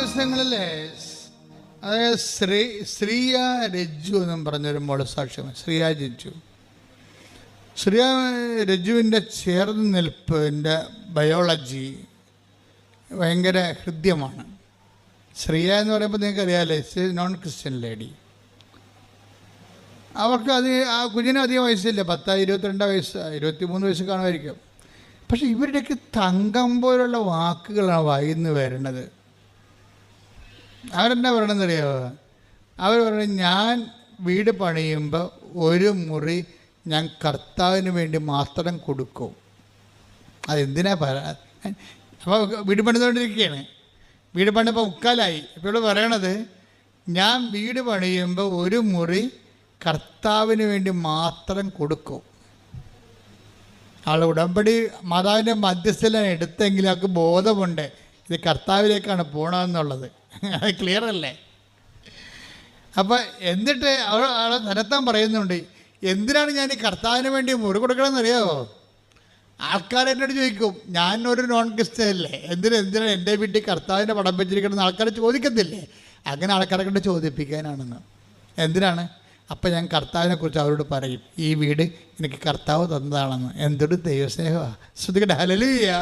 ദിവസങ്ങളിൽ അതായത് ശ്രീ ശ്രീയ രജ്ജു എന്നും പറഞ്ഞൊരു മോൾ സാക്ഷ്യം ശ്രീയ രജ്ജു. ശ്രീയ രജ്ജുവിന്റെ ചേർന്ന് നിൽപ്പിന്റെ ബയോളജി ഭയങ്കര ഹൃദ്യമാണ്. ശ്രീയ എന്ന് പറയുമ്പോൾ നിങ്ങൾക്ക് അറിയാമല്ലേ നോൺ ക്രിസ്ത്യൻ ലേഡി അവർക്ക് അത് ആ കുഞ്ഞിന് അധികം വയസ്സില്ല. പത്ത് ഇരുപത്തിരണ്ട് വയസ്സ് ഇരുപത്തി മൂന്ന് വയസ്സ് കാണുമായിരിക്കും. പക്ഷെ ഇവരുടെയൊക്കെ തങ്കം പോലുള്ള വാക്കുകളാണ് വായിന്ന് വരുന്നത് അവരെന്നാ പറയണമെന്നറിയോ അവർ പറഞ്ഞു ഞാൻ വീട് പണിയുമ്പോൾ ഒരു മുറി ഞാൻ കർത്താവിന് വേണ്ടി മാത്രം കൊടുക്കും. അതെന്തിനാ പറ? അപ്പോൾ വീട് പണിതുകൊണ്ടിരിക്കുകയാണ് വീട് പണിപ്പോൾ മുക്കാലായി. ഇപ്പോൾ ഇവിടെ പറയണത് ഞാൻ വീട് പണിയുമ്പോൾ ഒരു മുറി കർത്താവിന് വേണ്ടി മാത്രം കൊടുക്കും. ആൾ ഉടമ്പടി മാതാവിന്റെ മധ്യസ്ഥലാണ് എടുത്തെങ്കിൽ അവർക്ക് ബോധമുണ്ട്. ഇത് കർത്താവിലേക്കാണ് പോകണമെന്നുള്ളത് അത് ക്ലിയർ അല്ലേ? അപ്പം എന്നിട്ട് അവൾ ആളെ നിരത്താൻ പറയുന്നുണ്ട് എന്തിനാണ് ഞാൻ ഈ കർത്താവിന് വേണ്ടി മുറി കൊടുക്കണമെന്ന് അറിയാമോ ആൾക്കാർ എന്നോട് ചോദിക്കും ഞാൻ ഒരു നോൺ ക്രിസ്ത്യൻ അല്ലേ? എന്തിനാ എന്തിനാണ് എന്റെ വീട്ടിൽ കർത്താവിന്റെ പടം വെച്ചിരിക്കണമെന്ന് ആൾക്കാർ ചോദിക്കത്തില്ലേ? അങ്ങനെ ആൾക്കാരെ കൊണ്ട് ചോദിപ്പിക്കാനാണെന്ന്. എന്തിനാണ്? അപ്പം ഞാൻ കർത്താവിനെ കുറിച്ച് അവരോട് പറയും ഈ വീട് എനിക്ക് കർത്താവ് തന്നതാണെന്ന്. എന്തൊരു ദൈവസ്നേഹമാണ് ശ്രദ്ധിക്കട്ടെ. ഹല്ലേലൂയ.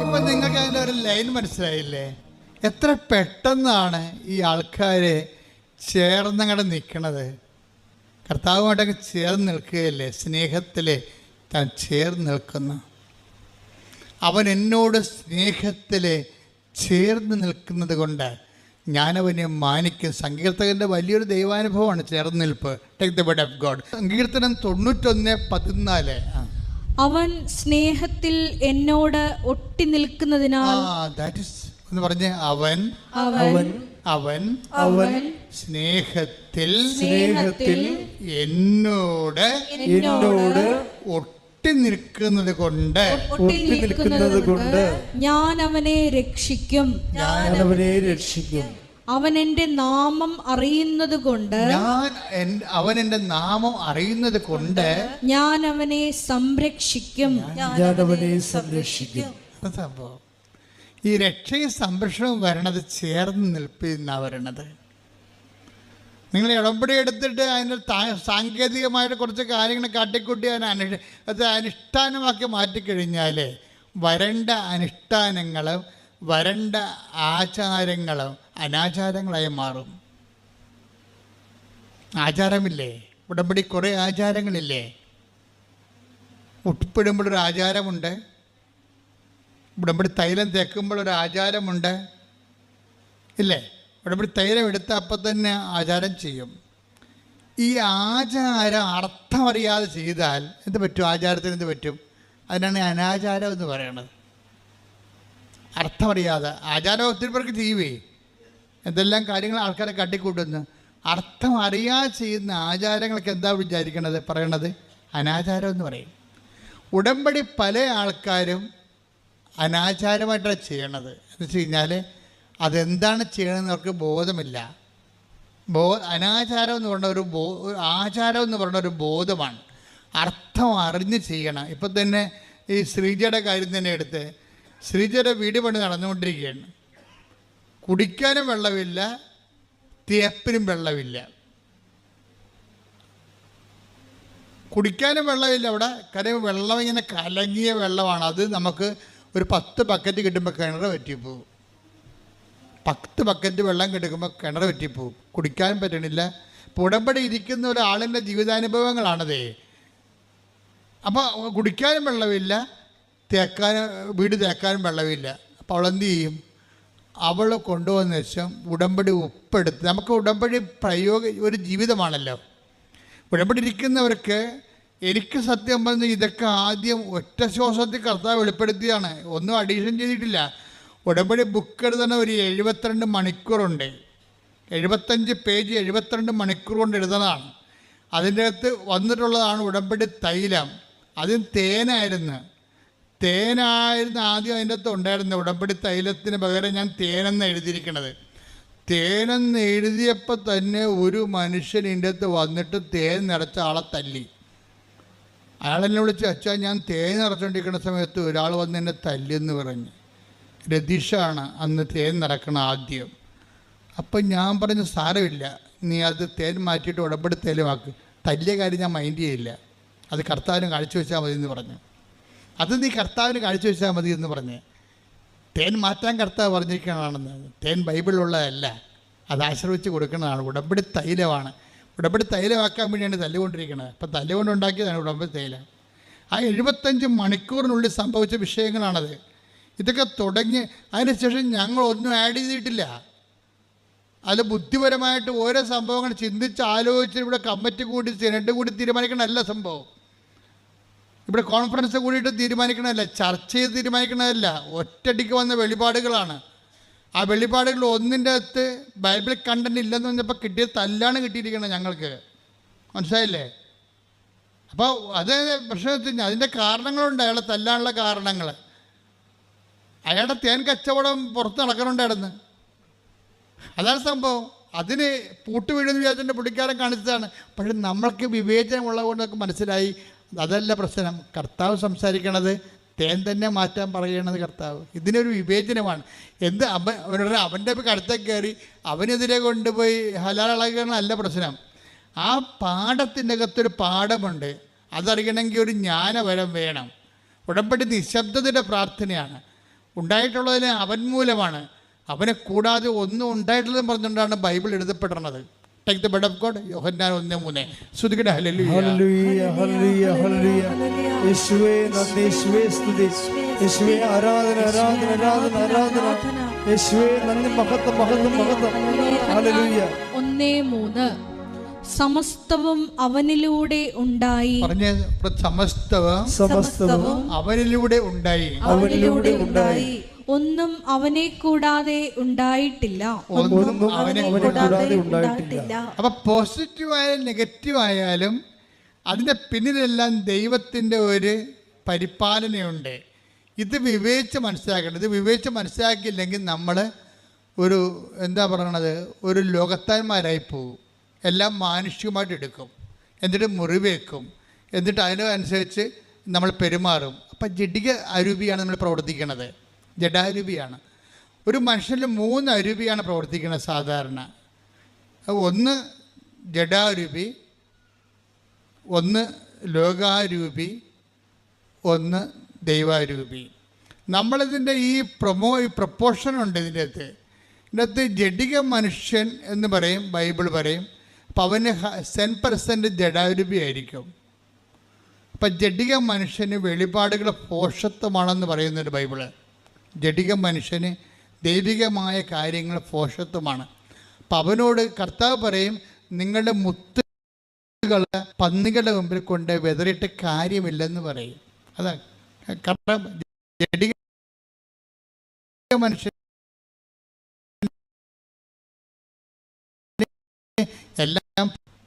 ഇപ്പം നിങ്ങൾക്ക് അതിന്റെ ഒരു ലൈൻ മനസ്സിലായില്ലേ? എത്ര പെട്ടെന്നാണ് ഈ ആൾക്കാർ ചേർന്നങ്ങടെ നിൽക്കണത് കർത്താവുമായിട്ടൊക്കെ ചേർന്ന് നിൽക്കുകയല്ലേ? സ്നേഹത്തിൽ താൻ ചേർന്ന് നിൽക്കുന്നു. അവൻ എന്നോട് സ്നേഹത്തിൽ ചേർന്ന് നിൽക്കുന്നത് കൊണ്ട് ഞാനവനെ മാനിക്കും സങ്കീർത്തകന്റെ വലിയൊരു ദൈവാനുഭവമാണ് ചേർന്നിൽപ്പ്. Take the word of God സങ്കീർത്തനം തൊണ്ണൂറ്റൊന്ന് പതിനാല്. അവൻ സ്നേഹത്തിൽ എന്നോട് ഒട്ടി നിൽക്കുന്നതിനാൽ എന്ന് പറഞ്ഞ് അവൻ അവൻ അവൻ അവൻ സ്നേഹത്തിൽ സ്നേഹത്തിൽ എന്നോട് എന്നോട് ഒട്ടി നിൽക്കുന്നത് കൊണ്ട് ഒട്ടി നിൽക്കുന്നത് കൊണ്ട് ഞാൻ അവനെ രക്ഷിക്കും. ഞാൻ അവനെ രക്ഷിക്കും. അവൻ എന്റെ നാമം അറിയുന്നത് കൊണ്ട് ഞാൻ അവൻ എന്റെ നാമം അറിയുന്നത് കൊണ്ട് ഞാൻ അവനെ സംരക്ഷിക്കും. ഞാൻ അവനെ സംരക്ഷിക്കും സംഭവം. ഈ രക്ഷയും സംരക്ഷണവും വരണത് ചേർന്ന് നിൽപ്പിന്ന വരണത് നിങ്ങൾ ഇടപെടി എടുത്തിട്ട് അതിന് സാങ്കേതികമായിട്ട് കുറച്ച് കാര്യങ്ങൾ കാട്ടിക്കൂട്ടി അതിനെ അനു അത് അനുഷ്ഠാനമാക്കി മാറ്റിക്കഴിഞ്ഞാൽ വരണ്ട അനുഷ്ഠാനങ്ങളും വരണ്ട ആചാരങ്ങളും അനാചാരങ്ങളായി മാറും. ആചാരമില്ലേ? ഉടമ്പടി കുറേ ആചാരങ്ങളില്ലേ? ഉൾപ്പെടുമ്പോഴൊരു ആചാരമുണ്ട്. ഉടമ്പടി തൈലം തേക്കുമ്പോഴൊരു ആചാരമുണ്ട്. ഇല്ലേ? ഉടമ്പടി തൈലം എടുത്ത് അപ്പം തന്നെ ആചാരം ചെയ്യും. ഈ ആചാരം അർത്ഥമറിയാതെ ചെയ്താൽ എന്ത് പറ്റും? ആചാരത്തിന് എന്ത് പറ്റും? അതിനാണ് അനാചാരം എന്ന് പറയണത്. അർത്ഥമറിയാതെ. ആചാരം ഒത്തിരി പേർക്ക് ചെയ്യുവേ. എന്തെല്ലാം കാര്യങ്ങൾ ആൾക്കാരെ കട്ടിക്കൂട്ടുന്നു. അർത്ഥം അറിയാതെ ചെയ്യുന്ന ആചാരങ്ങൾക്ക് എന്താ വിചാരിക്കണത്? പറയണത് അനാചാരം എന്ന് പറയും. ഉടമ്പടി പല ആൾക്കാരും അനാചാരമായിട്ടാണ് ചെയ്യണത്. എന്ന് വെച്ച് കഴിഞ്ഞാൽ അതെന്താണ് ചെയ്യണമെന്ന് അവർക്ക് ബോധമില്ല. ബോ അനാചാരം എന്ന് പറഞ്ഞ ഒരു ബോ ആചാരം എന്ന് പറഞ്ഞ ഒരു ബോധമാണ്. അർത്ഥം അറിഞ്ഞ് ചെയ്യണം. ഇപ്പം തന്നെ ഈ ശ്രീജയുടെ കാര്യം തന്നെ എടുത്ത് ശ്രീജയുടെ വീട് പണി നടന്നുകൊണ്ടിരിക്കുകയാണ്. കുടിക്കാനും വെള്ളമില്ല തേപ്പിനും വെള്ളമില്ല. കുടിക്കാനും വെള്ളമില്ല അവിടെ കാര്യം വെള്ളം ഇങ്ങനെ കലങ്ങിയ വെള്ളമാണ്. അത് നമുക്ക് ഒരു പത്ത് ബക്കറ്റ് കിട്ടുമ്പോൾ കിണർ പറ്റിപ്പോവും പത്ത് ബക്കറ്റ് വെള്ളം കിടക്കുമ്പോൾ കിണർ പറ്റിപ്പോവും കുടിക്കാനും പറ്റണില്ല. പുടമ്പടി ഇരിക്കുന്ന ഒരാളിന്റെ ജീവിതാനുഭവങ്ങളാണതേ. അപ്പോൾ കുടിക്കാനും വെള്ളമില്ല തേക്കാൻ വീട് തേക്കാനും വെള്ളമില്ല. അപ്പോൾ അവളെന്ത് ചെയ്യും അവൾ കൊണ്ടുവന്ന ശേഷം ഉടമ്പടി ഉപ്പെടുത്ത് നമുക്ക് ഉടമ്പടി പ്രയോഗ ഒരു ജീവിതമാണല്ലോ. ഉടമ്പടി ഇരിക്കുന്നവർക്ക് എനിക്ക് സത്യം പറഞ്ഞ് ഇതൊക്കെ ആദ്യം ഒറ്റ ശ്വാസത്തിൽ കർത്താവ് വെളിപ്പെടുത്തിയാണ് ഒന്നും അഡീഷൻ ചെയ്തിട്ടില്ല. ഉടമ്പടി ബുക്ക് എഴുതുന്ന ഒരു എഴുപത്തിരണ്ട് മണിക്കൂറുണ്ട്. എഴുപത്തഞ്ച് പേജ് എഴുപത്തിരണ്ട് മണിക്കൂർ കൊണ്ട് എഴുതുന്നതാണ്. അതിന്റെ അകത്ത് വന്നിട്ടുള്ളതാണ് ഉടമ്പടി തൈലം. അതും തേനായിരുന്നു. തേനായിരുന്നു ആദ്യം അതിന്റെ അകത്ത് ഉണ്ടായിരുന്നത് ഉടമ്പടി തൈലത്തിന് പകരം ഞാൻ തേനെന്ന് എഴുതിയിരിക്കണത്. തേനെന്ന് എഴുതിയപ്പോൾ തന്നെ ഒരു മനുഷ്യൻ ഇതിന്റെ അകത്ത് വന്നിട്ട് തേൻ നിറച്ച ആളെ തല്ലി. അയാളെന്നെ വിളിച്ച് അച്ഛാ ഞാൻ തേൻ നിറച്ചുകൊണ്ടിരിക്കുന്ന സമയത്ത് ഒരാൾ വന്ന് എന്നെ തല്ലിയെന്ന് പറഞ്ഞു. രതീഷാണ് അന്ന് തേൻ നടക്കണ ആദ്യം. അപ്പം ഞാൻ പറഞ്ഞ സാരമില്ല. നീ അത് തേൻ മാറ്റിയിട്ട് ഉടമ്പടി തേലുമാക്ക് തല്ലിയ കാര്യം ഞാൻ മൈൻഡ് ചെയ്യില്ല. അത് കർത്താവിന് കാഴ്ച വെച്ചാൽ മതി എന്ന് പറഞ്ഞു. അത് നീ കർത്താവിന് കാഴ്ച വെച്ചാൽ മതി എന്ന് പറഞ്ഞ്. തേൻ മാറ്റാൻ കർത്താവ് പറഞ്ഞിരിക്കണതാണെന്ന്. തേൻ ബൈബിളിലുള്ളതല്ല. അത് ആശ്രയിച്ച് കൊടുക്കുന്നതാണ് ഉടമ്പടി തൈലമാണ്. ഉടമ്പടി തൈലമാക്കാൻ വേണ്ടിയാണ് തല്ലുകൊണ്ടിരിക്കുന്നത് അപ്പം തല്ലുകൊണ്ടുണ്ടാക്കിയതാണ് ഉടമ്പടി തൈലം. ആ എഴുപത്തഞ്ച് മണിക്കൂറിനുള്ളിൽ സംഭവിച്ച വിഷയങ്ങളാണത്. ഇതൊക്കെ തുടങ്ങി അതിനുശേഷം ഞങ്ങൾ ഒന്നും ആഡ് ചെയ്തിട്ടില്ല. അത് ബുദ്ധിപരമായിട്ട് ഓരോ സംഭവങ്ങൾ ചിന്തിച്ച് ആലോചിച്ച് ഇവിടെ കമ്മിറ്റി കൂടി സെനറ്റ് കൂടി തീരുമാനിക്കണമല്ല സംഭവം. ഇവിടെ കോൺഫറൻസ് കൂടിയിട്ട് തീരുമാനിക്കണമല്ല ചർച്ച ചെയ്ത് തീരുമാനിക്കണമല്ല ഒറ്റടിക്ക് വന്ന വെളിപാടുകളാണ്. ആ വെളിപാടുകൾ ഒന്നിന്റെ അകത്ത് ബൈബിൾ കണ്ടന്റ് ഇല്ലെന്ന് പറഞ്ഞപ്പോൾ കിട്ടിയ തല്ലാണ് കിട്ടിയിരിക്കുന്നത് ഞങ്ങൾക്ക്. മനസ്സിലായില്ലേ? അപ്പോൾ അത് പ്രശ്നത്തിന് അതിന്റെ കാരണങ്ങളുണ്ട് അയാളെ തല്ലാനുള്ള കാരണങ്ങൾ അയാളുടെ തേൻ കച്ചവടം പുറത്ത് നടക്കണുണ്ടായിരുന്നു അതാണ് സംഭവം. അതിന് പൂട്ട് വീഴുന്ന വിചാരിച്ചതിന്റെ പുള്ളിക്കാരൻ കാണിച്ചതാണ്. പക്ഷെ നമ്മൾക്ക് വിവേചനമുള്ളത് കൊണ്ടൊക്കെ മനസ്സിലായി. അതല്ല പ്രശ്നം. കർത്താവ് സംസാരിക്കണത് തേൻ തന്നെ മാറ്റാൻ പറയണത് കർത്താവ്. ഇതിനൊരു വിവേചനമാണ്. എന്ത് അവൻ അവരുടെ അവന്റെ കടുത്ത കയറി അവനെതിരെ കൊണ്ടുപോയി ഹലാളകണമല്ല പ്രശ്നം. ആ പാഠത്തിന്റെ അകത്തൊരു പാഠമുണ്ട്. അതറിയണമെങ്കിൽ ഒരു ജ്ഞാനവരം വേണം. ഉടമ്പടി നിശബ്ദതയുടെ പ്രാർത്ഥനയാണ്. ഉണ്ടായിട്ടുള്ളതിന് അവൻ മൂലമാണ്. അവനെ കൂടാതെ ഒന്നും ഉണ്ടായിട്ടില്ലെന്ന് പറഞ്ഞുകൊണ്ടാണ് Bible എഴുതപ്പെടുന്നത് take the word of God യോഹന്നാൻ ഒന്ന് മൂന്ന്. ശ്രുതികട ആരാധന ആരാധന ആരാധന ആരാധന. യേശുവേ നന്ദി മഹത്വം മഹത്വം മഹത്വം. ഹല്ലേലൂയ. ഒന്നേ മൂന്ന്. സമസ്തവും അവനിലൂടെ ഉണ്ടായി. പറഞ്ഞ സമസ്തവും സമസ്തവും അവനിലൂടെ ഉണ്ടായി. അവനിലൂടെ ഉണ്ടായി. ഒന്നും അവനെ കൂടാതെ ഉണ്ടായിട്ടില്ല. ഒന്നും അവനെ കൂടാതെ ഉണ്ടായിട്ടില്ല. അപ്പം പോസിറ്റീവ് ആയാലും നെഗറ്റീവ് ആയാലും അതിന്റെ പിന്നിലെല്ലാം ദൈവത്തിന്റെ ഒരു പരിപാലനയുണ്ട്. ഇത് വിവേചിച്ച് മനസ്സിലാക്കണം ഇത് വിവേചിച്ച് മനസ്സിലാക്കിയില്ലെങ്കിൽ നമ്മൾ ഒരു എന്താ പറയണത് ഒരു ലോകത്താന്മാരായി പോകും എല്ലാം മാനുഷികമായിട്ട് എടുക്കും. എന്നിട്ട് മുറിവേക്കും. എന്നിട്ട് അതിനനുസരിച്ച് നമ്മൾ പെരുമാറും. അപ്പം ജഡിക അരൂപിയാണ് നമ്മൾ പ്രവർത്തിക്കുന്നത് ജഡാരൂപിയാണ് ഒരു മനുഷ്യനിൽ മൂന്ന് അരൂപിയാണ് പ്രവർത്തിക്കുന്നത് സാധാരണ. ഒന്ന് ജഡാരൂപി ഒന്ന് ലോകാരൂപി ഒന്ന് ദൈവാരൂപി നമ്മളിതിന്റെ ഈ പ്രൊമോ ഈ പ്രപ്പോർഷൻ ഉണ്ട് ഇതിന്റെ അകത്ത് ഇതിന്റെ അകത്ത് ജഡിക മനുഷ്യൻ എന്ന് പറയും ബൈബിൾ പറയും. അപ്പം അവന് സെൻ പെർസെന്റ് ജഡാരൂപി ആയിരിക്കും അപ്പം ജഡിക മനുഷ്യന് വെളിപാടുകൾ പോഷത്വമാണെന്ന് പറയുന്നുണ്ട് ബൈബിൾ. ജഡിക മനുഷ്യന് ദൈവികമായ കാര്യങ്ങൾ പോഷത്വമാണ് അപ്പം അവനോട് കർത്താവ് പറയും നിങ്ങളുടെ മുത്തുകൾ പന്നികളുടെ മുമ്പിൽ കൊണ്ട് വെതറിയിട്ട് കാര്യമില്ലെന്ന് പറയും. അതാ കർത്താവ് ജഡിക മനുഷ്യൻ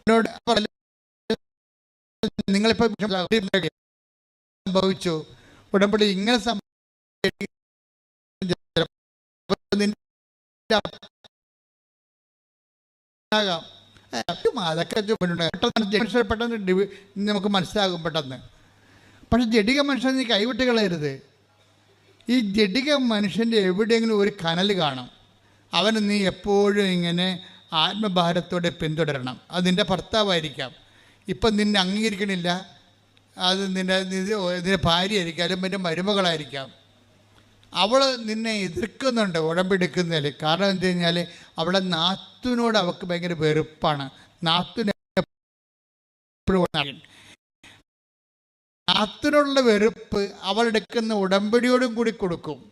എല്ലാം നിങ്ങളിപ്പോ സംഭവിച്ചു. ഉടമ്പടി ഇങ്ങനെ അതൊക്കെ നമുക്ക് മനസ്സിലാകും പെട്ടെന്ന്. പക്ഷെ ജഡിക മനുഷ്യൻ നീ കൈവിട്ട് കളയരുത്. ഈ ജഡിക മനുഷ്യന്റെ എവിടെയെങ്കിലും ഒരു കനൽ കാണും. അവന് നീ എപ്പോഴും ഇങ്ങനെ ആത്മഭാരത്തോടെ പിന്തുടരണം. അത് നിന്റെ ഭർത്താവായിരിക്കാം. ഇപ്പം നിന്നെ അംഗീകരിക്കണില്ല. അത് നിന്നെ നിന്റെ ഭാര്യയായിരിക്കാം അല്ലെങ്കിൽ നിന്റെ മരുമകളായിരിക്കാം. അവൾ നിന്നെ എതിർക്കുന്നുണ്ട് ഉടമ്പെടുക്കുന്നതിൽ കാരണം എന്താ കഴിഞ്ഞാൽ അവളെ നാത്തുനോട് അവൾക്ക് ഭയങ്കര വെറുപ്പാണ്. ഉണങ്ങി. നാത്തിനുള്ള വെറുപ്പ് അവൾ എടുക്കുന്ന ഉടമ്പടിയോടും കൂടി കൊടുക്കും.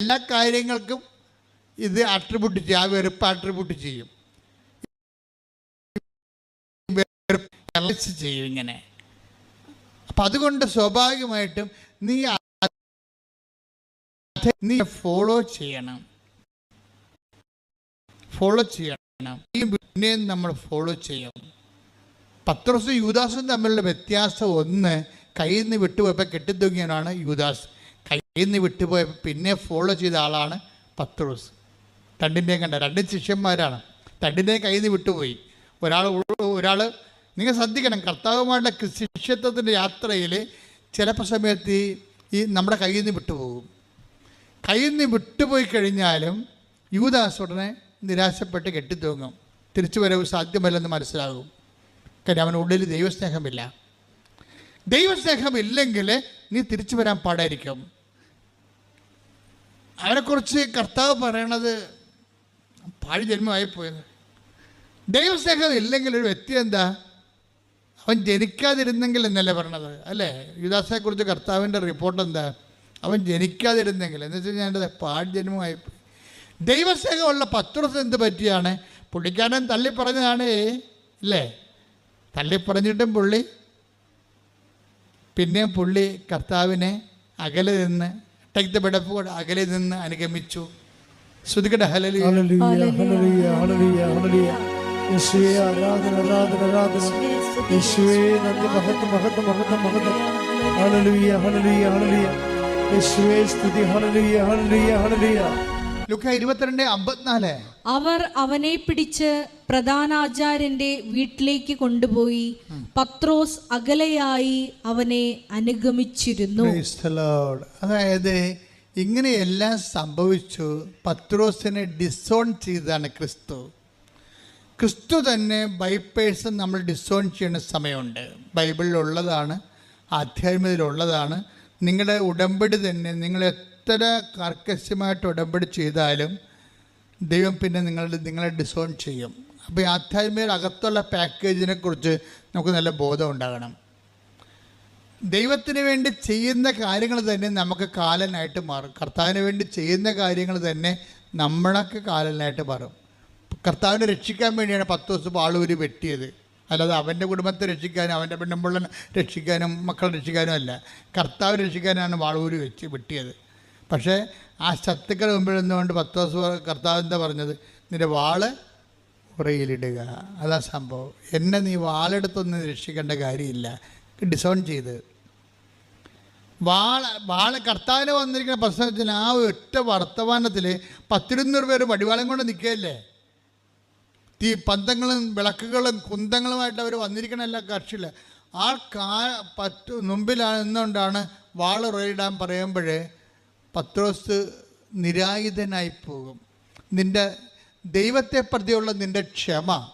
എല്ലാ കാര്യങ്ങൾക്കും ഇത് അട്രിബ്യൂട്ട് ചെയ്യും. ആ വെറുപ്പ് അട്രിബ്യൂട്ട് ചെയ്യും. ചെയ്യും ഇങ്ങനെ. അപ്പം അതുകൊണ്ട് സ്വാഭാവികമായിട്ടും നീ നീ ഫോളോ ചെയ്യണം. ഫോളോ ചെയ്യണം. ഈ പിന്നെയും നമ്മൾ ഫോളോ ചെയ്യണം പത്രോസും യൂദാസും തമ്മിലുള്ള വ്യത്യാസം ഒന്ന് കയ്യിൽ നിന്ന് വിട്ടുപോയപ്പോൾ കെട്ടിത്തൂങ്ങിയവനാണ് യൂദാസ്. കയ്യിൽ നിന്ന് വിട്ടുപോയപ്പോൾ പിന്നെ ഫോളോ ചെയ്ത ആളാണ് പത്രോസ്. രണ്ടിന്റെയും കണ്ട രണ്ട് ശിഷ്യന്മാരാണ്. തണ്ടിന്റെയും കയ്യിൽ നിന്ന് വിട്ടുപോയി. ഒരാൾ ഒരാൾ നിങ്ങൾ ശ്രദ്ധിക്കണം കർത്താവുമായിട്ടുള്ള ശിഷ്യത്വത്തിന്റെ യാത്രയിൽ ചിലപ്പോൾ സമയത്ത് ഈ നമ്മുടെ കയ്യിൽ നിന്ന് വിട്ടുപോകും. കയ്യിൽ നിന്ന് വിട്ടുപോയി കഴിഞ്ഞാലും യുവദാസ് ഉടനെ നിരാശപ്പെട്ട് കെട്ടിത്തൂങ്ങും. തിരിച്ചു വരവ് സാധ്യമല്ലെന്ന് മനസ്സിലാകും. കാര്യം അവനുള്ളിൽ ദൈവസ്നേഹമില്ല. ദൈവസ്നേഹമില്ലെങ്കിൽ നീ തിരിച്ചു വരാൻ പാടായിരിക്കും. അവനെക്കുറിച്ച് കർത്താവ് പറയണത് പാഴ് ജന്മമായി പോയത്. ദൈവസ്നേഹം ഇല്ലെങ്കിൽ ഒരു വ്യക്തി എന്താ? അവൻ ജനിക്കാതിരുന്നെങ്കിൽ എന്നല്ലേ പറഞ്ഞത് അല്ലേ? യുദാസിനെക്കുറിച്ച് കർത്താവിന്റെ റിപ്പോർട്ട് എന്താ? അവൻ ജനിക്കാതിരുന്നെങ്കിൽ എന്ന് വെച്ച് കഴിഞ്ഞാൽ എന്റെ പാഴ് ജന്മമായി പോയി. ദൈവസ്നേഹമുള്ള പത്രോസ് എന്ത് പറ്റിയാണ്? പുള്ളിക്കാരൻ തള്ളി പറഞ്ഞതാണ് ഇല്ലേ തള്ളി പറഞ്ഞിട്ടും പുള്ളി. പിന്നെയും പുള്ളി കർത്താവിനെ അകലെ നിന്ന് ടേക്ക് ദ അകലെ നിന്ന് അനുഗമിച്ചു. യേശുവേ ആരാധന ആരാധന ആരാധന. യേശുവേ നന്ദി മഹത്വം മഹത്വം മഹത്വം മഹത്വം. ഹല്ലേലൂയ ഹല്ലേലൂയ ഹല്ലേലൂയ. യേശുവേ സ്തുതി. ഹല്ലേലൂയ ഹല്ലേലൂയ ഹല്ലേലൂയ. ലുക്ക ഇരുപത്തിരണ്ട് അമ്പത്തിനാല്. അവർ അവനെ പിടിച്ച് പ്രധാനാചാര്യന്റെ വീട്ടിലേക്ക് കൊണ്ടുപോയി പത്രോസ് അകലെയായി അവനെ അനുഗമിച്ചിരുന്നു. അതായത് ഇങ്ങനെയെല്ലാം സംഭവിച്ചു പത്രോസിനെ ഡിസോൺ ചെയ്തതാണ് ക്രിസ്തു. ക്രിസ്തു തന്നെ ബൈപ്പേഴ്സ് നമ്മൾ ഡിസോൺ ചെയ്യുന്ന സമയമുണ്ട്. ബൈബിളിലുള്ളതാണ് ആധ്യാത്മികതയിലുള്ളതാണ്. നിങ്ങളുടെ ഉടമ്പടി തന്നെ നിങ്ങൾ എത്ര കർക്കശമായിട്ട് ഉടമ്പടി ചെയ്താലും ദൈവം പിന്നെ നിങ്ങളുടെ നിങ്ങളെ ഡിസോൺ ചെയ്യും. അപ്പോൾ ഈ ആധ്യാത്മികയുടെ അകത്തുള്ള പാക്കേജിനെ കുറിച്ച് നമുക്ക് നല്ല ബോധം ഉണ്ടാകണം. ദൈവത്തിന് വേണ്ടി ചെയ്യുന്ന കാര്യങ്ങൾ തന്നെ നമുക്ക് കാലനായിട്ട് മാറും. കർത്താവിന് വേണ്ടി ചെയ്യുന്ന കാര്യങ്ങൾ തന്നെ നമ്മളൊക്കെ കാലനായിട്ട് മാറും. കർത്താവിനെ രക്ഷിക്കാൻ വേണ്ടിയാണ് പത്ത് ദിവസം ആളൂര് വെട്ടിയത്. അല്ലാതെ അവന്റെ കുടുംബത്തെ രക്ഷിക്കാനും അവന്റെ പെണ്ണുമ്പിള്ളനെ രക്ഷിക്കാനും മക്കളെ രക്ഷിക്കാനും അല്ല. കർത്താവ് രക്ഷിക്കാനാണ് വാളൂര് വെച്ച് വെട്ടിയത്. പക്ഷേ ആ ശത്രുക്കൾ മുമ്പിൽ നിന്നുകൊണ്ട് പത്ത് ദിവസം കർത്താവ് എന്താ പറഞ്ഞത്? നിന്റെ വാൾ ഉറയിലിടുക. അതാ സംഭവം. എന്നെ നീ വാളെടുത്തൊന്നും രക്ഷിക്കേണ്ട കാര്യമില്ല. ഡിസോൺ ചെയ്ത്. വാള വാള കർത്താവിന് വന്നിരിക്കുന്ന പ്രശ്നത്തിൽ ആ ഒറ്റ വർത്തമാനത്തിൽ പത്തിരുന്നൂറ് പേര് വടിവാളം കൊണ്ട് നിൽക്കുകയല്ലേ? തീ പന്തങ്ങളും വിളക്കുകളും കുന്തങ്ങളുമായിട്ട് അവർ വന്നിരിക്കണ എല്ലാ കക്ഷിയിൽ ആ കാ പറ്റു മുമ്പിലാണെന്നുകൊണ്ടാണ് വാൾ റോയിടാൻ പറയുമ്പോൾ പത്രോസ് നിരായുധനായി പോകും. നിന്റെ ദൈവത്തെ പ്രതിയുള്ള നിന്റെ ക്ഷമ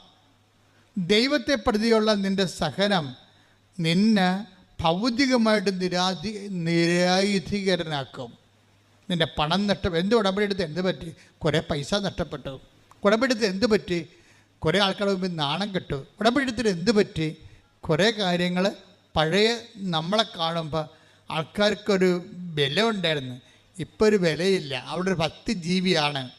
ദൈവത്തെ പ്രതിയുള്ള നിന്റെ സഹനം നിന്നെ ഭൗതികമായിട്ട് നിരാധി നിരായുധീകരനാക്കും. നിന്റെ പണം നഷ്ടം എന്ത് ഉടമ്പടിയെടുത്ത് എന്ത് പറ്റി? കുറേ പൈസ നഷ്ടപ്പെട്ടു. ഉടമ്പടിയെടുത്ത് എന്ത് പറ്റി? കുറേ ആൾക്കാരുടെ മുമ്പിൽ നാണം കെട്ടു. ഉടമ്പടിയെടുത്തിട്ട് എന്ത് പറ്റി? കുറേ കാര്യങ്ങൾ പഴയ നമ്മളെ കാണുമ്പോൾ ആൾക്കാർക്കൊരു വില ഉണ്ടായിരുന്നു ഇപ്പോൾ ഒരു വിലയില്ല. അവിടെ ഒരു പത്ത് ജീവിയാണ്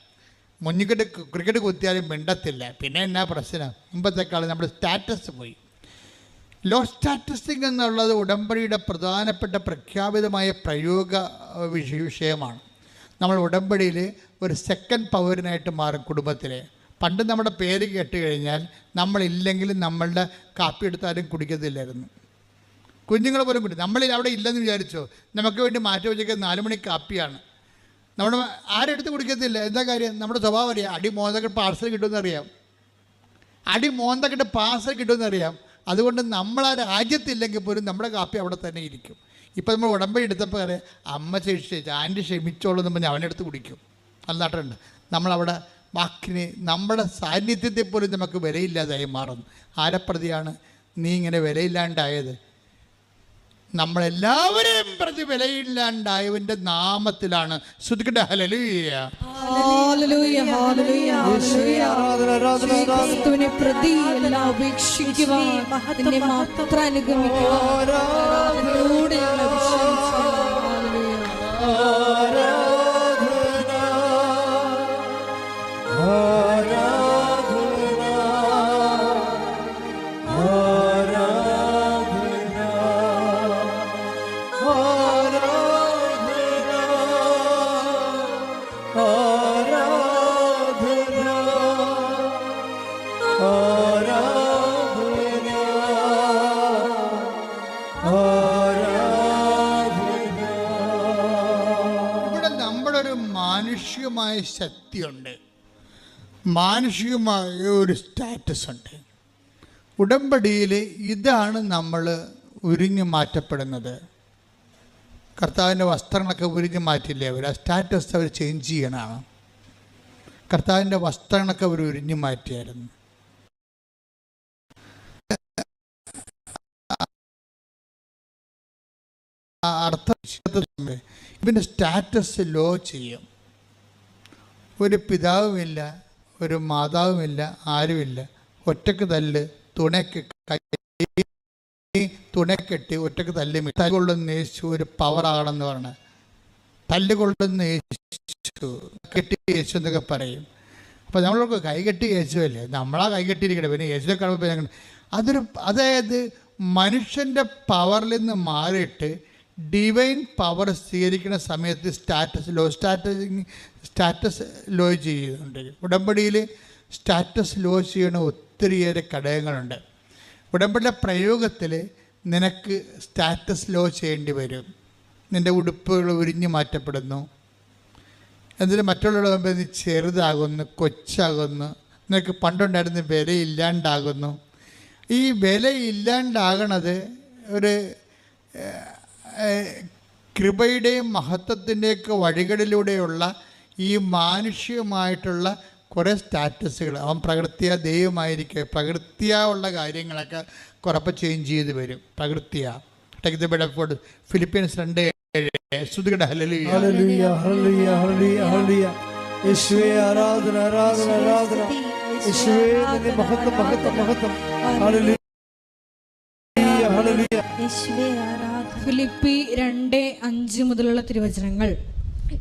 മുന്നിക്കിട്ട് ക്രിക്കറ്റ് കുത്തിയാലും മിണ്ടത്തില്ല. പിന്നെ എന്നാ പ്രശ്നം? മുമ്പത്തെക്കാളും നമ്മുടെ സ്റ്റാറ്റസ് പോയി. ലോ സ്റ്റാറ്റിസ്റ്റിക് എന്നുള്ളത് ഉടമ്പടിയുടെ പ്രധാനപ്പെട്ട പ്രഖ്യാപിതമായ പ്രയോഗ വിഷ- വിഷയമാണ്. നമ്മൾ ഉടമ്പടിയിൽ ഒരു സെക്കൻഡ് പൗരനായിട്ട് മാറും കുടുംബത്തിലെ. പണ്ട് നമ്മുടെ പേര് കേട്ട് കഴിഞ്ഞാൽ നമ്മളില്ലെങ്കിലും നമ്മളുടെ കാപ്പി എടുത്താലും കുടിക്കത്തില്ലായിരുന്നു. കുഞ്ഞുങ്ങൾ പോലും കുടി നമ്മളിൽ അവിടെ ഇല്ലെന്ന് വിചാരിച്ചോ? നമുക്ക് വേണ്ടി മാറ്റി വെച്ചേക്കുന്നത് നാലുമണി കാപ്പിയാണ്. നമ്മുടെ ആരെടുത്ത് കുടിക്കത്തില്ല? എന്താ കാര്യം? നമ്മുടെ സ്വഭാവം അറിയാം. അടി മോന്തക്കിട്ട് പാർസൽ കിട്ടുമെന്നറിയാം അടി മോന്തക്കിട്ട് പാർസൽ കിട്ടുമെന്ന് അറിയാം. അതുകൊണ്ട് നമ്മൾ രാജ്യത്തില്ലെങ്കിൽ പോലും നമ്മുടെ കാപ്പി അവിടെ തന്നെ ഇരിക്കും. ഇപ്പം നമ്മൾ ഉടമ്പടി എടുത്തപ്പോൾ വരെ അമ്മ ക്ഷമിച്ചു ആന്റി ക്ഷമിച്ചോളൂ എന്ന് പറഞ്ഞ് അവനെടുത്ത് കുടിക്കും. അല്ലാട്ടുണ്ട് നമ്മളവിടെ വാക്കിന് നമ്മുടെ സാന്നിധ്യത്തെ പോലും നമുക്ക് വിലയില്ലാതായി മാറുന്നു. ആരപ്രതിയാണ് നീ ഇങ്ങനെ വിലയില്ലാണ്ടായത്? നമ്മളെല്ലാവരെയും പ്രതി വിലയില്ലാണ്ടായവന്റെ നാമത്തിലാണ്. പ്രതി നിന്നെ മാത്രം അനുഗമിക്കുക മാനുഷികമായ ശക്തിയുണ്ട്. മാനുഷികമായ ഒരു സ്റ്റാറ്റസ് ഉണ്ട്. ഉടമ്പടിയിൽ ഇതാണ് നമ്മൾ ഉരിഞ്ഞു മാറ്റപ്പെടുന്നത്. കർത്താവിന്റെ വസ്ത്രങ്ങളൊക്കെ ഉരിഞ്ഞു മാറ്റില്ലേ അവർ? ആ സ്റ്റാറ്റസ് അവർ ചേഞ്ച് ചെയ്യണമാണ് കർത്താവിന്റെ വസ്ത്രങ്ങളൊക്കെ അവർ ഉരിഞ്ഞു മാറ്റിയായിരുന്നു. അർത്ഥം ഇവന്റെ സ്റ്റാറ്റസ് ലോ ചെയ്യും. ഒരു പിതാവുമില്ല ഒരു മാതാവുമില്ല ആരുമില്ല. ഒറ്റയ്ക്ക് തല്ല് തുണയ്ക്ക് കൈ തുണക്കെട്ടി ഒറ്റയ്ക്ക് തല്ലി മി- തല്ല് കൊള്ളുന്ന യേശു ഒരു പവറാണെന്ന് പറഞ്ഞ്. തല്ലുകൊള്ളുന്ന യേശു കെട്ടി യേശു എന്നൊക്കെ പറയും. അപ്പോൾ നമ്മളൊക്കെ കൈകെട്ടി യേശുവല്ലേ? നമ്മളാ കൈകെട്ടിയിരിക്കണം. പിന്നെ യേശുവിനെ കാണുമ്പോൾ ഞങ്ങൾ അതൊരു അതായത് മനുഷ്യന്റെ പവറിൽ നിന്ന് മാറിയിട്ട് ഡിവൈൻ പവർ സ്വീകരിക്കുന്ന സമയത്ത് status low status status low ചെയ്യുന്നുണ്ട്. ഉടമ്പടിയിൽ സ്റ്റാറ്റസ് ലോ ചെയ്യണ ഒത്തിരിയേറെ ഘടകങ്ങളുണ്ട്. ഉടമ്പടിയുടെ പ്രയോഗത്തിൽ നിനക്ക് സ്റ്റാറ്റസ് ലോ ചെയ്യേണ്ടി വരും. നിന്റെ ഉടുപ്പുകൾ ഉരിഞ്ഞു മാറ്റപ്പെടുന്നു. എന്നിട്ട് മറ്റുള്ളവരുടെ മുമ്പ് നീ ചെറുതാകുന്നു കൊച്ചാകുന്നു. നിനക്ക് പണ്ടുണ്ടായിരുന്ന വില ഇല്ലാണ്ടാകുന്നു. ഈ വില ഇല്ലാണ്ടാകണത് ഒരു കൃപയുടെയും മഹത്വത്തിന്റെയൊക്കെ വഴികളിലൂടെയുള്ള ഈ മാനുഷികമായിട്ടുള്ള കുറേ സ്റ്റാറ്റസുകൾ. അവൻ പ്രകൃതിയ ദൈവമായിരിക്കുക പ്രകൃതിയാ ഉള്ള കാര്യങ്ങളൊക്കെ കുറപ്പം ചേഞ്ച് ചെയ്ത് വരും. പ്രകൃതിയ. ടേക്ക് ദ ബെഡ് ഫിലിപ്പീൻസ് രണ്ട് ഏഴ്. ശ്രുതികട ഹലലി ഹല്ലേലൂയ ഹല്ലേലൂയ ഹല്ലേലൂയ ഹല്ലേലൂയ. യേശുവേ ആരാധന ആരാധന ആരാധന. യേശുവേ നിന്റെ മഹത്വം മഹത്വം മഹത്വം. ഹല്ലേലൂയ ഹല്ലേലൂയ. യേശുവേ ആരാധന. ഫിലിപ്പി രണ്ട് അഞ്ച് മുതലുള്ള തിരുവചനങ്ങൾ.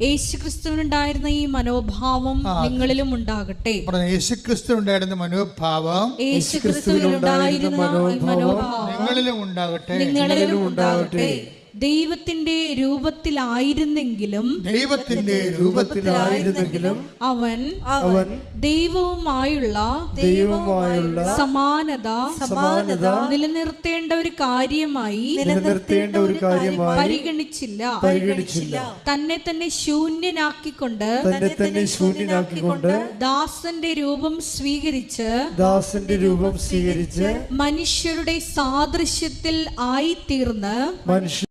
യേശു ക്രിസ്തുവിനുണ്ടായിരുന്ന ഈ മനോഭാവം നിങ്ങളിലും ഉണ്ടാകട്ടെ. യേശുക്രിസ്തു ഉണ്ടായിരുന്ന മനോഭാവം യേശു ക്രിസ്തുവിനുണ്ടായിരുന്ന ഈ മനോഭാവം നിങ്ങളിലും ഉണ്ടാകട്ടെ. നിങ്ങളിലും ഉണ്ടാകട്ടെ. ദൈവത്തിന്റെ രൂപത്തിലായിരുന്നെങ്കിലും ദൈവത്തിന്റെ രൂപത്തിലായിരുന്നെങ്കിലും അവൻ അവൻ ദൈവവുമായുള്ള ദൈവവുമായുള്ള സമാനത സമാനത നിലനിർത്തേണ്ട ഒരു കാര്യമായി നിലനിർത്തേണ്ട ഒരു കാര്യമായി പരിഗണിച്ചില്ല. പരിഗണിച്ചില്ല. തന്നെ തന്നെ ശൂന്യനാക്കിക്കൊണ്ട് തന്നെ തന്നെ ശൂന്യനാക്കിക്കൊണ്ട് ദാസന്റെ രൂപം സ്വീകരിച്ച് ദാസന്റെ രൂപം സ്വീകരിച്ച് മനുഷ്യരുടെ സാദൃശ്യത്തിൽ ആയിത്തീർന്ന് മനുഷ്യ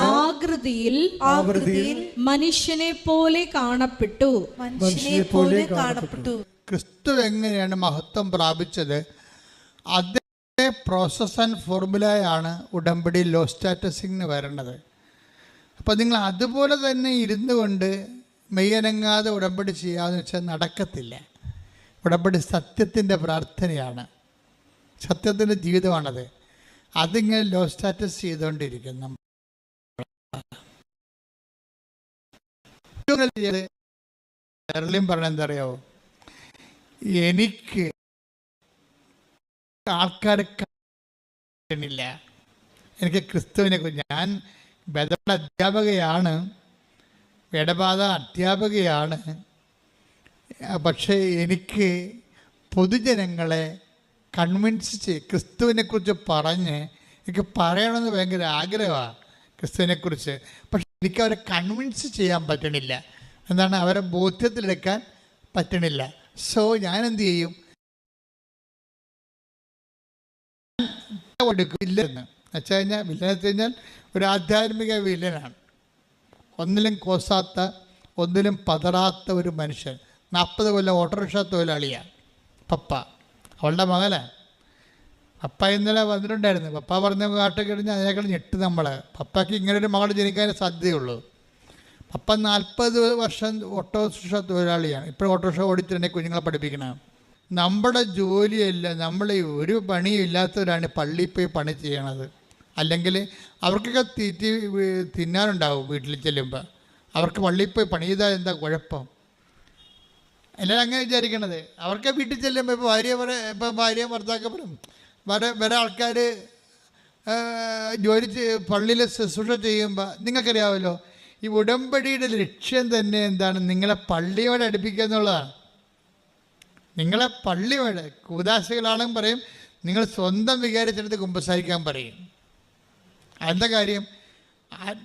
ആകൃതിയിൽ ആകൃതിയിൽ മനുഷ്യനെ പോലെ കാണപ്പെട്ടു. മനുഷ്യനെ പോലെ കാണപ്പെട്ടു. ക്രിസ്തു എങ്ങനെയാണ് മഹത്വം പ്രാപിച്ചത്? അതേ പ്രോസസ് ആൻഡ് ഫോർമുലയാണ് ഉടമ്പടി ലോ സ്റ്റാറ്റസിങ്ങിന് വരേണ്ടത്. അപ്പോൾ നിങ്ങൾ അതുപോലെ തന്നെ ഇരുന്നു കൊണ്ട് മെയ്യനങ്ങാതെ ഉടമ്പടി ചെയ്യാമെന്ന് വെച്ചാൽ നടക്കത്തില്ല. ഉടമ്പടി സത്യത്തിന്റെ പ്രാർത്ഥനയാണ്. സത്യത്തിന്റെ ജീവിതമാണത്. അതിങ്ങനെ ലോ സ്റ്റാറ്റസ് ചെയ്തുകൊണ്ടിരിക്കുന്നു. നമ്മൾ പറഞ്ഞ അറിയാവോ എനിക്ക് ആൾക്കാരെ കാണില്ല എനിക്ക് ക്രിസ്തുവിനെ ഞാൻ ബദയുടെ അധ്യാപകയാണ്. ഇടപാത അധ്യാപകയാണ്. പക്ഷേ എനിക്ക് പൊതുജനങ്ങളെ കൺവിൻസ് ചെയ്ത് ക്രിസ്തുവിനെ കുറിച്ച് പറഞ്ഞ് എനിക്ക് പറയണമെന്ന് ഭയങ്കര ആഗ്രഹമാണ്. ക്രിസ്തുവിനെക്കുറിച്ച്. പക്ഷെ എനിക്ക് അവരെ കൺവിൻസ് ചെയ്യാൻ പറ്റണില്ല. എന്താണ്? അവരെ ബോധ്യത്തിലെടുക്കാൻ പറ്റണില്ല. സോ ഞാൻ എന്ത് ചെയ്യും? വില്ലെന്ന് വെച്ച് കഴിഞ്ഞാൽ വെച്ച് കഴിഞ്ഞാൽ ഒരു ആധ്യാത്മിക വില്ലനാണ്. ഒന്നിലും കോസാത്ത ഒന്നിലും പതറാത്ത ഒരു മനുഷ്യൻ. നാൽപ്പത് കൊല്ലം ഓട്ടോറിക്ഷ തൊഴിലാളിയാണ്. പപ്പ. അവളുടെ മകനാണ് പപ്പ ഇന്നലെ വന്നിട്ടുണ്ടായിരുന്നു. പപ്പ പറഞ്ഞ കാട്ട് കഴിഞ്ഞാൽ അതിനേക്കാൾ ഞെട്ട് നമ്മൾ പപ്പയ്ക്ക് ഇങ്ങനൊരു മകൾ ജനിക്കാൻ സാധ്യതയുള്ളൂ. പപ്പ നാൽപ്പത് വർഷം ഓട്ടോറിക്ഷ തൊഴിലാളിയാണ്. ഇപ്പോഴും ഓട്ടോറിക്ഷ ഓടിച്ചിട്ടുണ്ടെങ്കിൽ കുഞ്ഞുങ്ങളെ പഠിപ്പിക്കണം നമ്മുടെ ജോലിയല്ല നമ്മൾ ഒരു പണിയും ഇല്ലാത്തവരാണ് പള്ളിയിൽ പോയി പണി ചെയ്യണത്. അല്ലെങ്കിൽ അവർക്കൊക്കെ തീറ്റി തിന്നാനുണ്ടാവും വീട്ടിൽ ചെല്ലുമ്പോൾ അവർക്ക് പള്ളിയിൽ പോയി പണി ചെയ്താൽ എന്താ കുഴപ്പം? എല്ലാവരും അങ്ങനെ വിചാരിക്കണത്. അവർക്ക് വീട്ടിൽ ചെല്ലുമ്പോൾ ഇപ്പോൾ ഭാര്യ പറ ഇപ്പോൾ ഭാര്യ ഭർത്താക്കപ്പെടും വേറെ വരെ ആൾക്കാർ ജോലി പള്ളിയിൽ ശുശ്രൂഷ ചെയ്യുമ്പോൾ നിങ്ങൾക്കറിയാമല്ലോ ഈ ഉടമ്പടിയുടെ ലക്ഷ്യം തന്നെ എന്താണ്? നിങ്ങളെ പള്ളിയോട് അടുപ്പിക്കുക എന്നുള്ളതാണ്. നിങ്ങളെ പള്ളിയോട് കൂതാശികളാണെന്ന് പറയും നിങ്ങൾ സ്വന്തം വികാരിച്ചെടുത്ത് കുമ്പസാരിക്കാൻ പറയും. എന്താ കാര്യം?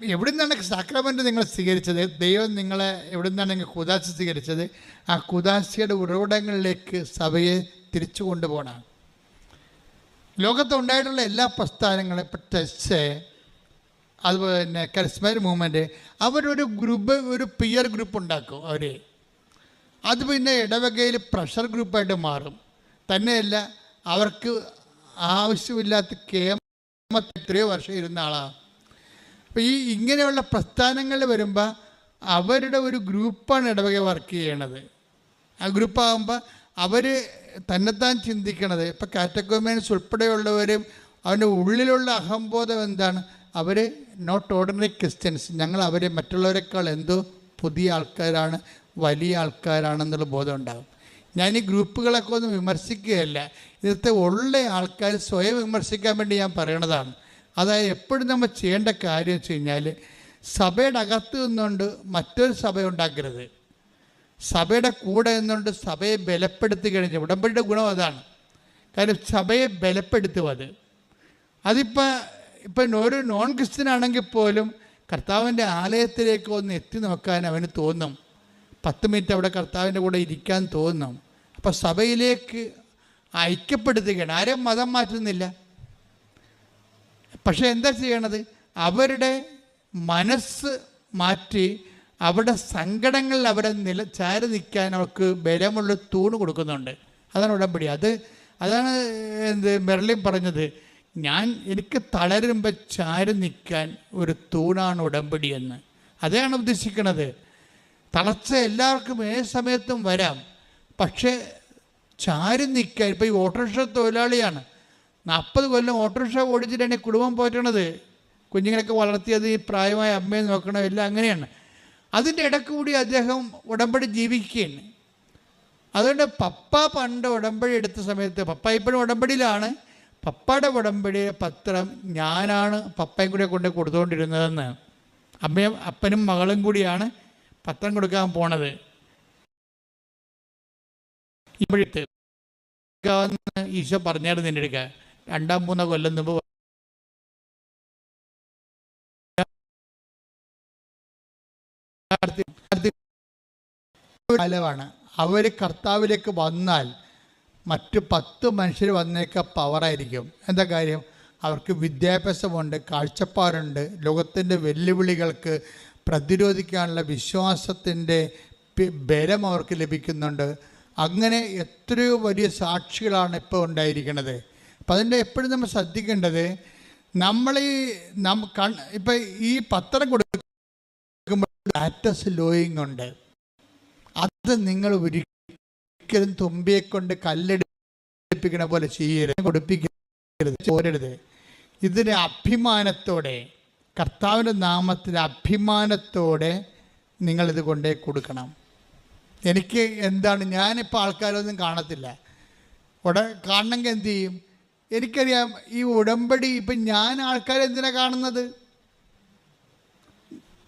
എവിടെ നിന്നാണ് സാക്രമെന്റ് നിങ്ങൾ സ്വീകരിച്ചത്? ദൈവം നിങ്ങളെ എവിടെ നിന്നാണ് നിങ്ങൾ കുദാശ സ്വീകരിച്ചത്? ആ കുദാശയുടെ ഉറവിടങ്ങളിലേക്ക് സഭയെ തിരിച്ചു കൊണ്ടുപോകണം. ലോകത്തുണ്ടായിട്ടുള്ള എല്ലാ പ്രസ്ഥാനങ്ങളെ ടെസ്റ്റ് അതുപോലെ തന്നെ കരിസ്മാരി മൂവ്മെന്റ് അവരൊരു ഗ്രൂപ്പ് ഒരു പിയർ ഗ്രൂപ്പ് ഉണ്ടാക്കും അവർ അത് പിന്നെ ഇടവകയിൽ പ്രഷർ ഗ്രൂപ്പായിട്ട് മാറും. തന്നെയല്ല അവർക്ക് ആവശ്യമില്ലാത്ത കേമത്തെ എത്രയോ വർഷം ഇരുന്ന ആളാണ് അപ്പോൾ ഈ ഇങ്ങനെയുള്ള പ്രസ്ഥാനങ്ങൾ വരുമ്പോൾ അവരുടെ ഒരു ഗ്രൂപ്പാണ് ഇടവക വർക്ക് ചെയ്യണത്. ആ ഗ്രൂപ്പാകുമ്പോൾ അവർ തന്നെത്താൻ ചിന്തിക്കണത്. ഇപ്പം കാറ്റഗോമേൻസ് ഉൾപ്പെടെയുള്ളവരും അവന്റെ ഉള്ളിലുള്ള അഹംബോധം എന്താണ്? അവർ നോട്ട് ഓർഡിനറി ക്രിസ്ത്യൻസ് ഞങ്ങൾ അവരെ മറ്റുള്ളവരെക്കാൾ എന്തോ പുതിയ ആൾക്കാരാണ് വലിയ ആൾക്കാരാണെന്നുള്ള ബോധം ഉണ്ടാകും. ഞാൻ ഈ ഗ്രൂപ്പുകളൊക്കെ ഒന്നും വിമർശിക്കുകയല്ല. ഇന്നത്തെ ഉള്ള ആൾക്കാർ സ്വയം വിമർശിക്കാൻ വേണ്ടി ഞാൻ പറയണതാണ്. അതായത് എപ്പോഴും നമ്മൾ ചെയ്യേണ്ട കാര്യം വെച്ച് കഴിഞ്ഞാൽ സഭയുടെ അകത്ത് നിന്നുകൊണ്ട് മറ്റൊരു സഭ ഉണ്ടാക്കരുത്. സഭയുടെ കൂടെ നിന്നുകൊണ്ട് സഭയെ ബലപ്പെടുത്തി കഴിഞ്ഞ. ഉടമ്പടിയുടെ ഗുണം അതാണ്. കാര്യം സഭയെ ബലപ്പെടുത്തും അത്. അതിപ്പോൾ ഇപ്പം ഒരു നോൺ ക്രിസ്ത്യൻ ആണെങ്കിൽ പോലും കർത്താവിന്റെ ആലയത്തിലേക്ക് ഒന്ന് എത്തി നോക്കാൻ അവന് തോന്നും. പത്ത് മിനിറ്റ് അവിടെ കർത്താവിന്റെ കൂടെ ഇരിക്കാൻ തോന്നും. അപ്പോൾ സഭയിലേക്ക് ഐക്യപ്പെടുത്തുകയാണ്. ആരും മതം മാറ്റുന്നില്ല. പക്ഷേ എന്താ ചെയ്യണത്? അവരുടെ മനസ്സ് മാറ്റി അവിടെ സങ്കടങ്ങളിൽ അവരെ നില ചാരി നിൽക്കാൻ അവർക്ക് ബലമുള്ള തൂണ് കൊടുക്കുന്നുണ്ട്. അതാണ് ഉടമ്പടി അത് അതാണ് എന്ത് മെർലിൻ പറഞ്ഞത്. ഞാൻ എനിക്ക് തളരുമ്പോൾ ചാരി നിൽക്കാൻ ഒരു തൂണാണ് ഉടമ്പടി എന്ന്. അതാണ് ഉദ്ദേശിക്കുന്നത് തളർച്ച എല്ലാവർക്കും ഏത് സമയത്തും വരാം. പക്ഷേ ചാരി നിൽക്കാൻ ഇപ്പോൾ ഈ ഓട്ടോറിക്ഷ തൊഴിലാളിയാണ്. നാൽപ്പത് കൊല്ലം ഓട്ടോറിക്ഷ ഓടിച്ചിട്ടാണ് കുടുംബം പോറ്റണത്. കുഞ്ഞുങ്ങളൊക്കെ വളർത്തിയത് ഈ പ്രായമായ അമ്മയെ നോക്കണം എല്ലാം അങ്ങനെയാണ്. അതിന്റെ ഇടയ്ക്ക് കൂടി അദ്ദേഹം ഉടമ്പടി ജീവിക്കുകയാണ്. അതുകൊണ്ട് പപ്പ പണ്ട് ഉടമ്പടി എടുത്ത സമയത്ത് പപ്പ ഇപ്പോഴും ഉടമ്പടിയിലാണ്. പപ്പയുടെ ഉടമ്പടി പത്രം ഞാനാണ് പപ്പയും കൂടെ കൊണ്ട് കൊടുത്തുകൊണ്ടിരുന്നതെന്ന്. അമ്മയും അപ്പനും മകളും കൂടിയാണ് പത്രം കൊടുക്കാൻ പോണത്. ഇപ്പോഴത്തെ ഈശോ പറഞ്ഞായിരുന്നു എന്റെ അടുക്ക. രണ്ടാം മൂന്നോ കൊല്ലം മുമ്പ് കാലമാണ്. അവർ കർത്താവിലേക്ക് വന്നാൽ മറ്റ് പത്ത് മനുഷ്യർ വന്നേക്ക പവറായിരിക്കും എന്താ കാര്യം? അവർക്ക് വിദ്യാഭ്യാസമുണ്ട് കാഴ്ചപ്പാടുണ്ട് ലോകത്തിന്റെ വെല്ലുവിളികൾക്ക് പ്രതിരോധിക്കാനുള്ള വിശ്വാസത്തിന്റെ ബലം അവർക്ക് ലഭിക്കുന്നുണ്ട്. അങ്ങനെ എത്രയോ വലിയ സാക്ഷികളാണ് ഇപ്പോൾ ഉണ്ടായിരിക്കുന്നത് അപ്പം അതിന്റെ എപ്പോഴും നമ്മൾ ശ്രദ്ധിക്കേണ്ടത് നമ്മൾ ഈ നം കൺ ഇപ്പം ഈ പത്രം കൊടുക്കുമ്പോൾ സ്റ്റാറ്റസ് ലോയിങ് ഉണ്ട്. അത് നിങ്ങൾ ഒരിക്കലും തുമ്പിയെ കൊണ്ട് കല്ലെടുപ്പിക്കണ പോലെ ചെയ്യരുത്. കൊടുപ്പിക്കരുത്. ചോരരുത് ഇതിന് അഭിമാനത്തോടെ കർത്താവിന്റെ നാമത്തിൽ അഭിമാനത്തോടെ നിങ്ങളിത് കൊണ്ടേ കൊടുക്കണം. എനിക്ക് എന്താണ് ഞാനിപ്പോൾ ആൾക്കാരൊന്നും കാണത്തില്ല. ഉട കാണണമെങ്കിൽ എന്ത് ചെയ്യും? എനിക്കറിയാം ഈ ഉടമ്പടി ഇപ്പം ഞാൻ ആൾക്കാരെ എന്തിനാ കാണുന്നത്?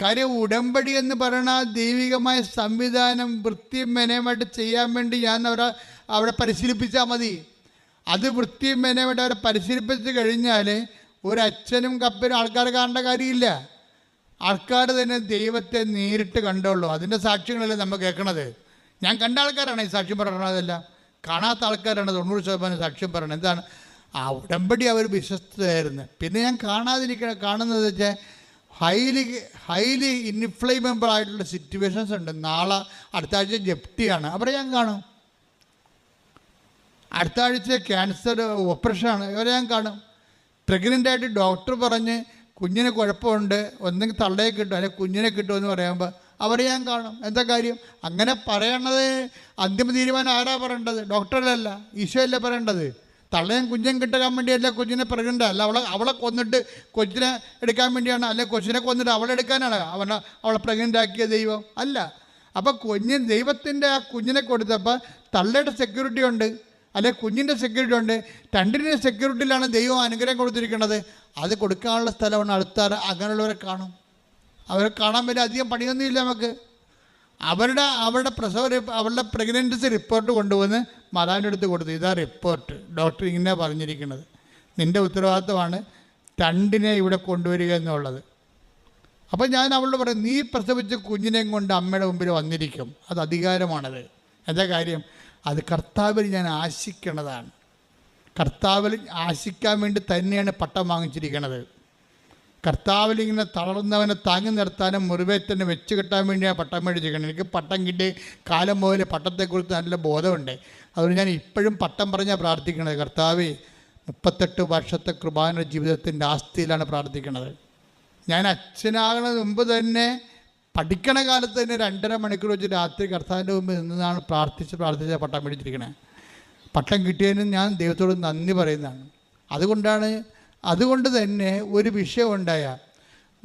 കാര്യം ഉടമ്പടി എന്ന് പറയുന്ന ദൈവികമായ സംവിധാനം വൃത്തിയും മെനയുമായിട്ട് ചെയ്യാൻ വേണ്ടി ഞാൻ അവരെ അവിടെ പരിശീലിപ്പിച്ചാൽ മതി. അത് വൃത്തിയും മെനയുമായിട്ട് അവരെ പരിശീലിപ്പിച്ച് കഴിഞ്ഞാൽ ഒരു അച്ഛനും കപ്പനും ആൾക്കാർ കാണേണ്ട കാര്യമില്ല. ആൾക്കാർ തന്നെ ദൈവത്തെ നേരിട്ട് കണ്ടുള്ളൂ അതിന്റെ സാക്ഷ്യങ്ങളല്ലേ നമ്മൾ കേൾക്കണത്. ഞാൻ കണ്ട ആൾക്കാരാണ് ഈ സാക്ഷ്യം പറയണതെല്ലാം കാണാത്ത ആൾക്കാരാണ് തൊണ്ണൂറ് ശതമാനം സാക്ഷ്യം പറയണത്. എന്താണ്? ആ ഉടമ്പടി അവർ വിശ്വസ്തയായിരുന്നു പിന്നെ ഞാൻ കാണാതിരിക്കണ കാണുന്നത് വെച്ചാൽ ഹൈലി ഹൈലി ഇൻഫ്ലേമബിൾ ആയിട്ടുള്ള സിറ്റുവേഷൻസ് ഉണ്ട്. നാളെ അടുത്ത ആഴ്ച ജപ്തിയാണ്. അവരെ ഞാൻ കാണും. അടുത്ത ആഴ്ച ക്യാൻസർ ഓപ്പറേഷനാണ് ഇവരെ ഞാൻ കാണും. പ്രഗ്നന്റ് ആയിട്ട് ഡോക്ടർ പറഞ്ഞ് കുഞ്ഞിന് കുഴപ്പമുണ്ട് ഒന്നെങ്കിൽ തള്ളയെ കിട്ടും അല്ലെങ്കിൽ കുഞ്ഞിനെ കിട്ടുമെന്ന് പറയുമ്പോൾ അവരെ ഞാൻ കാണും. എന്താ കാര്യം? അങ്ങനെ പറയണത് അന്തിമ തീരുമാനം ആരാ പറയേണ്ടത്? ഡോക്ടറല്ല ഈശോ അല്ലേ പറയേണ്ടത്? തള്ളയും കുഞ്ഞും കിട്ടാൻ വേണ്ടിയല്ല കൊച്ചിനെ പ്രഗ്നന്റ് അല്ല അവളെ അവളെ കൊന്നിട്ട് കൊച്ചിനെ എടുക്കാൻ വേണ്ടിയാണ്. അല്ലെ കൊച്ചിനെ കൊന്നിട്ട് അവളെ എടുക്കാനാണ് അവനെ അവളെ പ്രഗ്നന്റ് ആക്കിയ ദൈവം? അല്ല. അപ്പോൾ കുഞ്ഞ് ദൈവത്തിന്റെ ആ കുഞ്ഞിനെ കൊടുത്തപ്പോൾ തള്ളയുടെ സെക്യൂരിറ്റി ഉണ്ട്. അല്ലെ കുഞ്ഞിന്റെ സെക്യൂരിറ്റി ഉണ്ട്. രണ്ടിന്റെ സെക്യൂരിറ്റിയിലാണ് ദൈവം അനുഗ്രഹം കൊടുത്തിരിക്കുന്നത്. അത് കൊടുക്കാനുള്ള സ്ഥലമാണ് അടുത്താറ്. അങ്ങനെയുള്ളവരെ കാണും. അവരെ കാണാൻ വേണ്ടി അധികം പണിയൊന്നുമില്ല നമുക്ക്. അവരുടെ അവരുടെ പ്രസവ അവരുടെ പ്രഗ്നൻസി റിപ്പോർട്ട് കൊണ്ടുവന്ന് മാതാവിന്റെ അടുത്ത് കൊടുത്തു. ഇതാ റിപ്പോർട്ട്. ഡോക്ടർ ഇങ്ങനെ പറഞ്ഞിരിക്കുന്നത്. നിന്റെ ഉത്തരവാദിത്തമാണ് രണ്ടിനെ ഇവിടെ കൊണ്ടുവരിക എന്നുള്ളത്. അപ്പം ഞാൻ അവളോട് പറയും നീ പ്രസവിച്ച കുഞ്ഞിനെയും കൊണ്ട് അമ്മയുടെ മുമ്പിൽ വന്നിരിക്കും. അത് അധികാരമാണത്. എന്താ കാര്യം? അത് കർത്താവിൽ ഞാൻ ആശിക്കണതാണ്. കർത്താവിൽ ആശിക്കാൻ വേണ്ടി തന്നെയാണ് പട്ടം വാങ്ങിച്ചിരിക്കുന്നത് കർത്താവിൽ ഇങ്ങനെ തളർന്നവനെ താങ്ങി നിർത്താനും മുറിവേറ്റനെ വെച്ച് കെട്ടാൻ വേണ്ടിയാണ് പട്ടം മേടിച്ചിരിക്കുന്നത്. എനിക്ക് പട്ടം കിട്ടി കാലം മുതൽ പട്ടത്തെക്കുറിച്ച് നല്ല ബോധമുണ്ട്. അതുകൊണ്ട് ഞാൻ ഇപ്പോഴും പട്ടം പറഞ്ഞാൽ പ്രാർത്ഥിക്കുന്നത്. കർത്താവ് മുപ്പത്തെട്ട് വർഷത്തെ കൃപാന ജീവിതത്തിന്റെ ആസ്തിയിലാണ് പ്രാർത്ഥിക്കുന്നത്. ഞാൻ അച്ഛനാകുന്നതിന് മുമ്പ് തന്നെ പഠിക്കണ കാലത്ത് തന്നെ രണ്ടര മണിക്കൂർ വെച്ച് രാത്രി കർത്താവിന്റെ മുമ്പിൽ നിന്നാണ് പ്രാർത്ഥിച്ച് പ്രാർത്ഥിച്ച് പട്ടം മേടിച്ചിരിക്കണേ പട്ടം കിട്ടിയതിന് ഞാൻ ദൈവത്തോട് നന്ദി പറയുന്നതാണ്. അതുകൊണ്ടാണ് അതുകൊണ്ട് തന്നെ ഒരു വിഷയം ഉണ്ടായ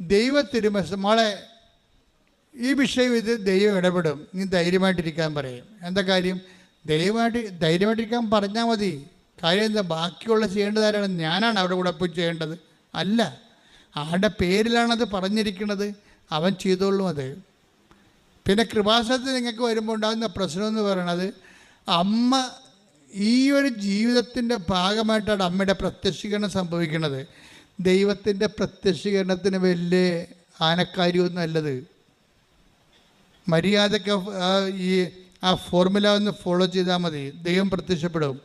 ദൈവ തിരുമസ് മോളെ ഈ വിഷയം ഇത് ദൈവം ഇടപെടും. നീ ധൈര്യമായിട്ടിരിക്കാൻ പറയും. എന്താ കാര്യം? ധൈര്യമായിട്ട് ധൈര്യമായിട്ടിരിക്കാൻ പറഞ്ഞാൽ മതി. കാര്യം എന്താ? ബാക്കിയുള്ള ചെയ്യേണ്ടത് ആരാണ്? ഞാനാണ് അവിടെ കൂടെ പോയി ചെയ്യേണ്ടത്. അല്ല. ആരുടെ പേരിലാണത് പറഞ്ഞിരിക്കുന്നത്? അവൻ ചെയ്തോളും അത്. പിന്നെ കൃപാസനത്തിൽ നിങ്ങൾക്ക് വരുമ്പോൾ ഉണ്ടാകുന്ന പ്രശ്നം എന്ന് പറയുന്നത് അമ്മ ഈ ഒരു ജീവിതത്തിന്റെ ഭാഗമായിട്ടാണ് അമ്മയുടെ പ്രത്യക്ഷീകരണം സംഭവിക്കുന്നത്. ദൈവത്തിന്റെ പ്രത്യക്ഷീകരണത്തിന് വലിയ ആനക്കാര്യമൊന്നും അല്ലത്. മര്യാദയ്ക്ക് ഈ ആ ഫോർമുല ഒന്ന് ഫോളോ ചെയ്താൽ മതി. ദൈവം പ്രത്യക്ഷപ്പെടും.